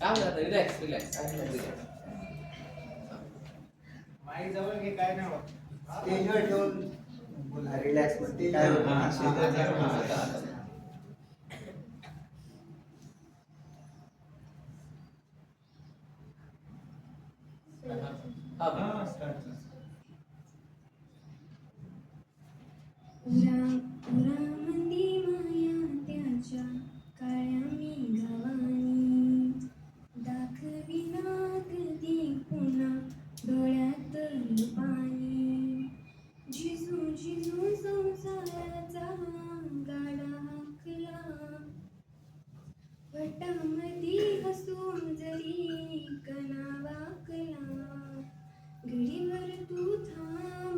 काय म्हणतात relax relax mic जवळ घे काय नाही होत. स्टेजवर ठेवून बोला रिलॅक्समध्ये काय होत हा. हा. वटामधी हसून जरी कणा वाकला घडीवर तू थांब.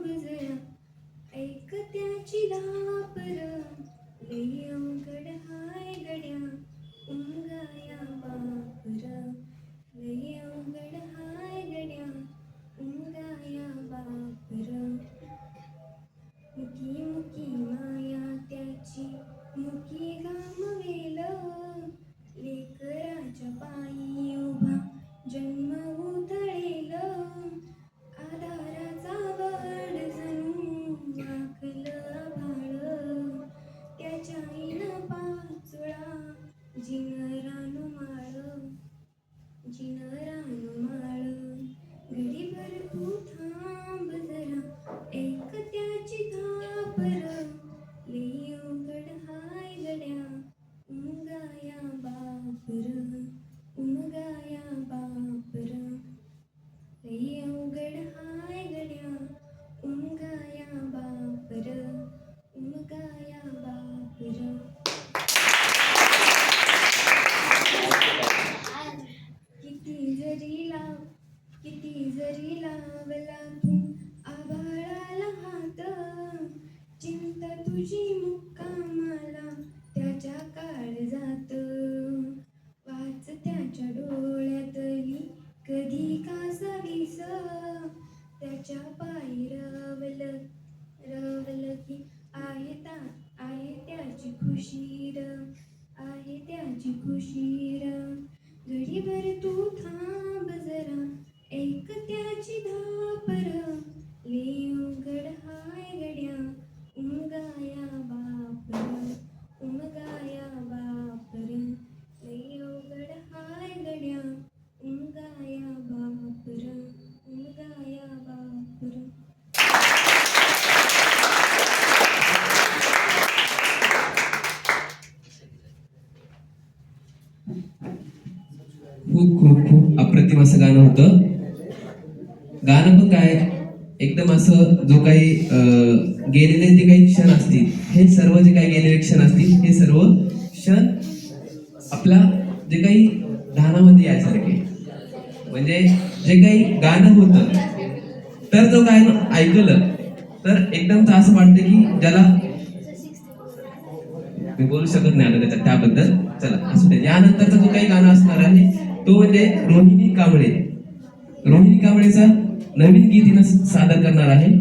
ಜಿನರನು ಮಾಡು ಜಿನರ आहे त्याची खुशीर घडीभर तू थांब. खूप खूप खूप अप्रतिम असं गाणं होतं. गाणं पण काय एकदम असं जो काही गेलेले जे काही क्षण असतील हे सर्व जे काही गेलेले क्षण असतील हे सर्व क्षण आपला जे काही ध्यानामध्ये यायसारखे. म्हणजे जे काही गाणं होतं तर जो गाणं ऐकलं तर एकदम असं वाटतं की ज्याला मी बोलू शकत नाही आता त्याच्यात. त्याबद्दल चला असू दे. यानंतरचा जो काही गाणं असणार आहे तो म्हणजे रोहिणी कांबळे. रोहिणी कांबळेचा नवीन गीत हिनं सादर करणार आहे.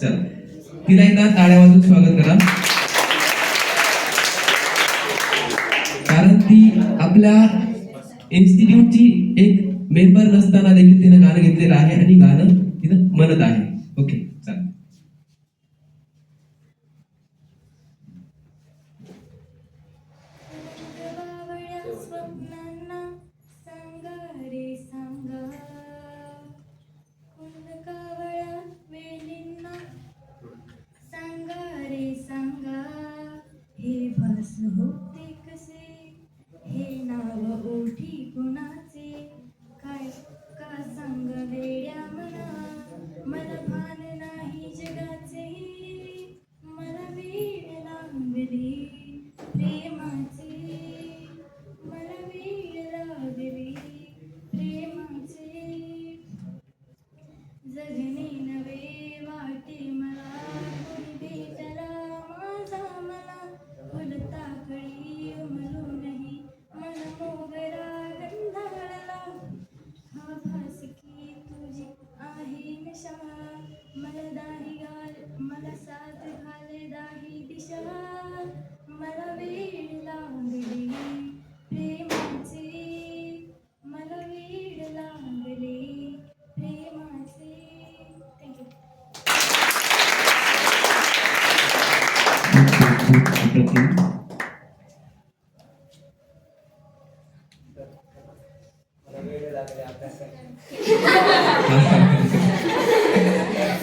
चला. तिला एकदा टाळ्या वाजून स्वागत करा. कारण ती आपल्या इन्स्टिट्यूटची एक मेंबर नसताना देखील तिनं गाणं घेतलेलं आहे आणि गाणं तिनं म्हणत आहे. Okay mm-hmm.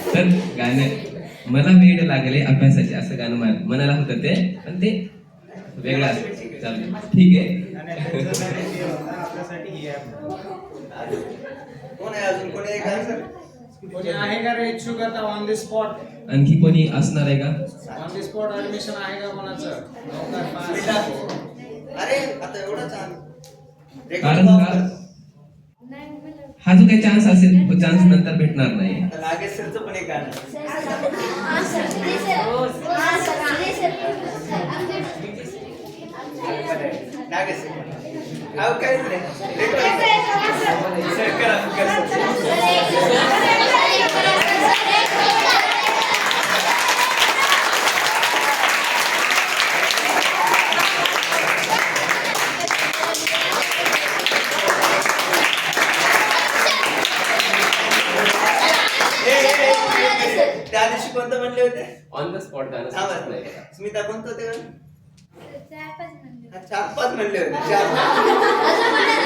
तर गाणं मला वेळ लागले अभ्यासाचे असं गाणं मा- म्हणायला होतं ते पण ते वेगळं असतं. चालेल ठीक आहे. हे आणखी कोणी असणार आहे का? ऑन द स्पॉट ऍडमिशन आहे का कोणाचं. अरे आता एवढं कारण का नाही मला हा जो काही चान्स असेल चान्स नंतर भेटणार नाही. आता नागेश सरचं पण एक गाणं. हा सर प्लीज सर हा सर प्लीज नागेश सर अहो काहीच नाही रेकॉर्ड सर करा करा ए, ए, ए, त्या दिवशी कोणतं म्हणले होते. ऑन द स्पॉट गाणं थांबा. स्मिता कोणतं होते गाणं? चार पाच मिनिटं. चार पाच म्हणले होते. चार पाच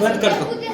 बंद करतो.